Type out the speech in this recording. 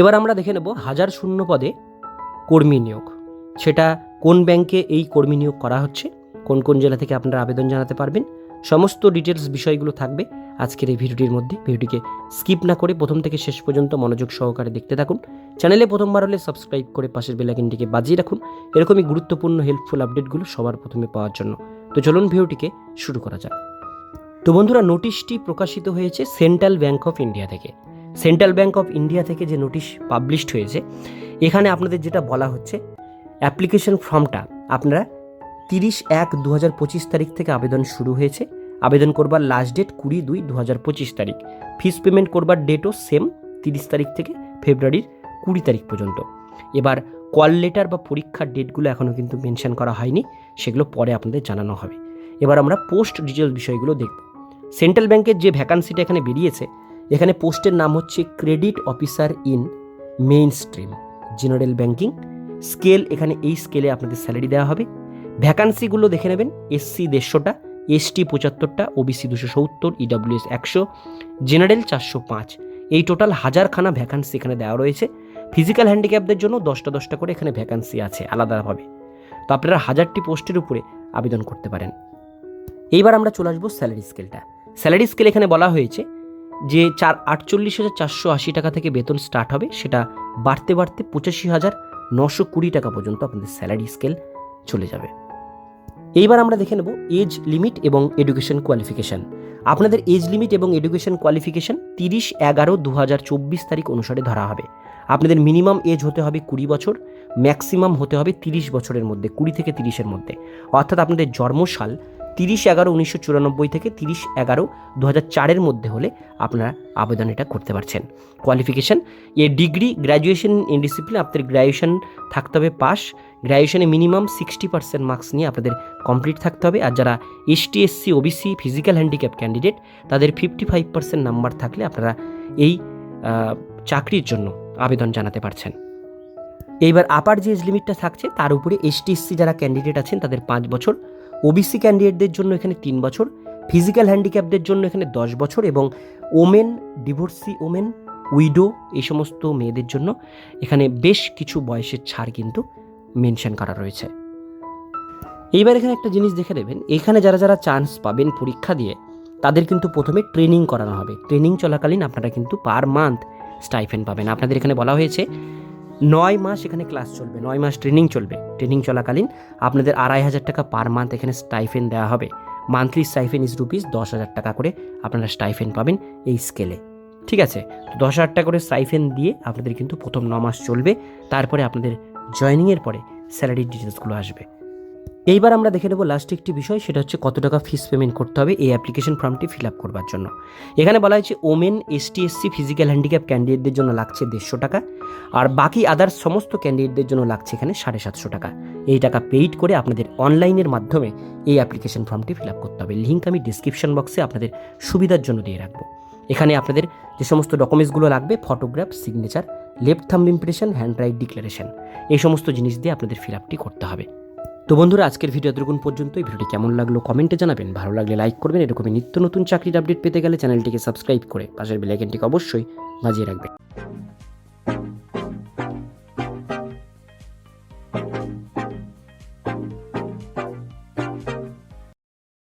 এবার আমরা দেখে নেব হাজার শূন্য পদে কর্মী নিয়োগ। সেটা কোন ব্যাংকে এই কর্মী নিয়োগ করা হচ্ছে, কোন কোন জেলা থেকে আপনারা আবেদন জানাতে পারবেন, সমস্ত ডিটেলস বিষয়গুলো থাকবে আজকের এই ভিডিওটির মধ্যে। ভিডিওটিকে স্কিপ না করে প্রথম থেকে শেষ পর্যন্ত মনোযোগ সহকারে দেখতে থাকুন। চ্যানেলে প্রথমবার হলে সাবস্ক্রাইব করে পাশের বেলাইকনটিকে বাজিয়ে রাখুন। এরকমই গুরুত্বপূর্ণ হেল্পফুল আপডেটগুলো সবার প্রথমে পাওয়ার জন্য। তো চলুন ভিডিওটিকে শুরু করা যাক। তো বন্ধুরা নোটিশটি প্রকাশিত হয়েছে সেন্ট্রাল ব্যাংক অফ ইন্ডিয়া থেকে। সেন্ট্রাল ব্যাঙ্ক অফ ইন্ডিয়া থেকে যে নোটিশ পাবলিশড হয়েছে, এখানে আপনাদের যেটা বলা হচ্ছে, অ্যাপ্লিকেশন ফর্মটা আপনারা তিরিশ এক দু হাজার পঁচিশ তারিখ থেকে আবেদন শুরু হয়েছে। আবেদন করবার লাস্ট ডেট কুড়ি দুই দু হাজার পঁচিশ তারিখ। ফিস পেমেন্ট করবার ডেটও সেম তিরিশ তারিখ থেকে ফেব্রুয়ারির কুড়ি তারিখ পর্যন্ত। এবার কল লেটার বা পরীক্ষার ডেটগুলো এখনও কিন্তু মেনশন করা হয়নি, সেগুলো পরে আপনাদের জানানো হবে। এবার আমরা পোস্ট ডিটেল বিষয়গুলো দেখব। সেন্ট্রাল ব্যাংকের যে ভ্যাকান্সিটা এখানে বেরিয়েছে এখানে পোস্টের নাম হচ্ছে credit officer in mainstream general banking. Scale, এখানে এই স্কেলে আপনাদের স্যালারি দেওয়া হবে। ভ্যাকান্সিগুলো দেখে নেবেন, এসসি দেড়শোটা, এসটি পঁচাত্তরটা, ওবিসি দুশো সত্তর, ইডব্লিউএস একশো, জেনারেল চারশো পাঁচ। এই টোটাল হাজারখানা ভ্যাকান্সি এখানে দেওয়া রয়েছে। ফিজিক্যাল হ্যান্ডিক্যাপদের জন্য দশটা দশটা করে এখানে ভ্যাকান্সি আছে, আলাদাভাবে। তো আপনারা হাজারটি পোস্টের উপরে আবেদন করতে পারেন। এইবার আমরা চলে আসব স্যালারি স্কেলটা। স্যালারি স্কেল এখানে বলা হয়েছে যে চার আটচল্লিশ হাজার চারশো আশি টাকা থেকে বেতন স্টার্ট হবে, সেটা বাড়তে বাড়তে পঁচাশি হাজার নশো কুড়ি টাকা পর্যন্ত আপনাদের স্যালারি স্কেল চলে যাবে। এইবার আমরা দেখে নেব এজ লিমিট এবং এডুকেশন কোয়ালিফিকেশান আপনাদের এজ লিমিট এবং এডুকেশন কোয়ালিফিকেশান তিরিশ এগারো দু হাজার চব্বিশ তারিখ অনুসারে ধরা হবে। আপনাদের মিনিমাম এজ হতে হবে কুড়ি বছর ম্যাক্সিমাম হতে হবে তিরিশ বছরের মধ্যে, কুড়ি থেকে তিরিশের মধ্যে। অর্থাৎ আপনাদের জন্মসাল তিরিশ এগারো উনিশশো চুরানব্বই থেকে তিরিশ এগারো দু হাজার চারের মধ্যে হলে আপনারা আবেদন এটা করতে পারছেন। Qualification a degree, graduation in discipline, আপনাদের গ্র্যাজুয়েশন থাকতে হবে পাস গ্র্যাজুয়েশনে মিনিমাম সিক্সটি পার্সেন্ট মার্কস নিয়ে আপনাদের কমপ্লিট থাকতে হবে। আর যারা ST SC OBC, physical handicap candidate, তাদের ফিফটি ফাইভ পার্সেন্ট নাম্বার থাকলে আপনারা এই চাকরির জন্য আবেদন জানাতে পারছেন। এইবার আপার যে এজ লিমিটটা থাকছে। তার উপরে এসটি এসসি যারা ক্যান্ডিডেট আছেন, তাদের পাঁচ বছর। ওবিসি ক্যান্ডিডেটদের জন্য এখানে তিন বছর ফিজিক্যাল হ্যান্ডিক্যাপদের জন্য এখানে দশ বছর এবং ওমেন ডিভোর্সি ওমেন উইডো এই সমস্ত মেয়েদের জন্য এখানে বেশ কিছু বয়সের ছাড় কিন্তু মেনশন করা রয়েছে। এইবার এখানে একটা জিনিস দেখে নেবেন, এখানে যারা যারা চান্স পাবেন পরীক্ষা দিয়ে, তাদের কিন্তু প্রথমে ট্রেনিং করানো হবে। ট্রেনিং চলাকালীন আপনারা কিন্তু পার মান্থ স্টাইফেন পাবেন। আপনাদের এখানে বলা হয়েছে নয় মাস এখানে ক্লাস চলবে, নয় মাস ট্রেনিং চলবে। ট্রেনিং চলাকালীন আপনাদের আড়াই হাজার টাকা পার মান্থ এখানে স্টাইফেন দেওয়া হবে। মান্থলি স্টাইফেন ইজ রুপিস দশ হাজার টাকা করে আপনারা স্টাইফেন পাবেন এই স্কেলে ঠিক আছে? তো দশ হাজার টাকা করে স্টাইফেন দিয়ে আপনাদের কিন্তু প্রথম ন মাস চলবে। তারপরে আপনাদের জয়নিংয়ের পরে স্যালারির ডিটেলসগুলো আসবে। এইবার আমরা দেখে নেব লাস্ট একটি বিষয়, সেটা হচ্ছে কত টাকা ফিস পেমেন্ট করতে হবে এই অ্যাপ্লিকেশন ফর্মটি ফিল আপ করবার জন্য। এখানে বলা হয়েছে women ST SC physical handicap ক্যান্ডিডেটদের জন্য লাগছে দেড়শো টাকা, আর বাকি আদার্স সমস্ত ক্যান্ডিডেটদের জন্য লাগছে এখানে সাড়ে সাতশো টাকা। এই টাকা পেইড করে আপনাদের অনলাইনের মাধ্যমে এই অ্যাপ্লিকেশন ফর্মটি ফিল আপ করতে হবে। লিঙ্ক আমি ডিসক্রিপশন বক্সে আপনাদের সুবিধার জন্য দিয়ে রাখব। এখানে আপনাদের যে সমস্ত ডকুমেন্টসগুলো লাগবে photograph signature left thumb impression hand write declaration এই সমস্ত জিনিস দিয়ে আপনাদের ফিল আপটি করতে হবে। তো বন্ধুরা, আজকের ভিডিও এতটুকুন পর্যন্ত এই ভিডিওটি কেমন লাগল কমেন্টে জানাবেন। ভালো লাগলে লাইক করবেন। এরকমই নিত্য নতুন চাকরির আপডেট পেতে গেলে চ্যানেলটিকে সাবস্ক্রাইব করে পাশের বেলাইকেনটিকে অবশ্যই বাজিয়ে রাখবেন।